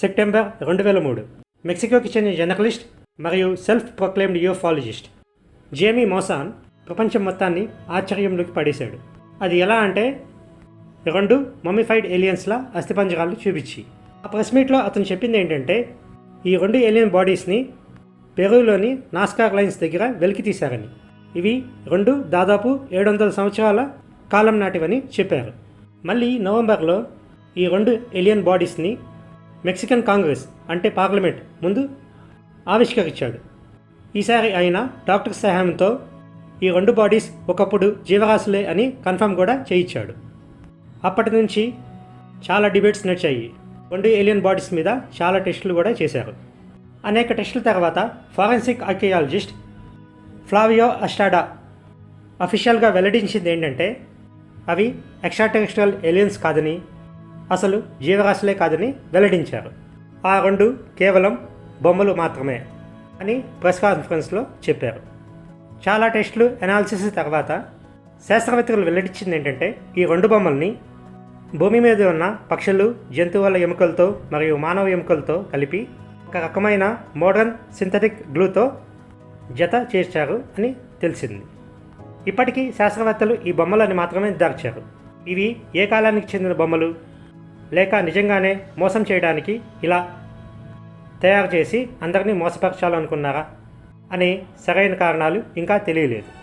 September రెండు వేల మూడు. మెక్సికోకి చెందిన జర్నలిస్ట్ మరియు self proclaimed ufologist Jaime Maussan ప్రపంచం మొత్తాన్ని ఆశ్చర్యంలోకి పడేశాడు. అది ఎలా అంటే రెండు మమ్మిఫైడ్ ఏలియన్స్ల అస్థిపంజరాలు చూపించి. ఆ ప్రెస్ మీట్లో అతను చెప్పింది ఏంటంటే ఈ రెండు ఏలియన్ బాడీస్ని పెరూలోని నాస్కార్ లైన్స్ దగ్గర వెలికి తీశారని. ఇవి రెండు దాదాపు ఏడు వందల సంవత్సరాల కాలం నాటివని చెప్పారు. మళ్ళీ నవంబర్లో ఈ రెండు ఏలియన్ బాడీస్ని మెక్సికన్ కాంగ్రెస్ అంటే పార్లమెంట్ ముందు ఆవిష్కరించాడు. ఈసారి ఆయన డాక్టర్ సహాయంతో ఈ రెండు బాడీస్ ఒకప్పుడు జీవరాశులే అని కన్ఫర్మ్ కూడా చేయించాడు. అప్పటి నుంచి చాలా డిబేట్స్ నడిచాయి. రెండు ఏలియన్ బాడీస్ మీద చాలా టెస్టులు కూడా చేశారు. అనేక టెస్టుల తర్వాత ఫారెన్సిక్ ఆర్కియాలజిస్ట్ ఫ్లావియో అస్టాడా అఫీషియల్గా వెల్లడించింది ఏంటంటే అవి ఎక్స్ట్రాటెరిస్ట్రియల్ ఏలియన్స్ కాదని అసలు జీవరాశులే కాదని వెల్లడించారు. ఆ రెండు కేవలం బొమ్మలు మాత్రమే అని ప్రెస్ కాన్ఫరెన్స్లో చెప్పారు. చాలా టెస్టులు అనాలిసిస్ తర్వాత శాస్త్రవేత్తలు వెల్లడించింది ఏంటంటే ఈ రెండు బొమ్మల్ని భూమి మీద ఉన్న పక్షులు జంతువుల ఎముకలతో మరియు మానవ ఎముకలతో కలిపి ఒక రకమైన మోడర్న్ సింథటిక్ గ్లూతో జత చేర్చారు అని తెలిసింది. ఇప్పటికీ శాస్త్రవేత్తలు ఈ బొమ్మలని మాత్రమే దాచారు. ఇవి ఏ కాలానికి చెందిన బొమ్మలు? లేక నిజంగానే మోసం చేయడానికి ఇలా తయారు చేసి అందరినీ మోసపరచాలనుకున్నారా? అనే సరైన కారణాలు ఇంకా తెలియలేదు.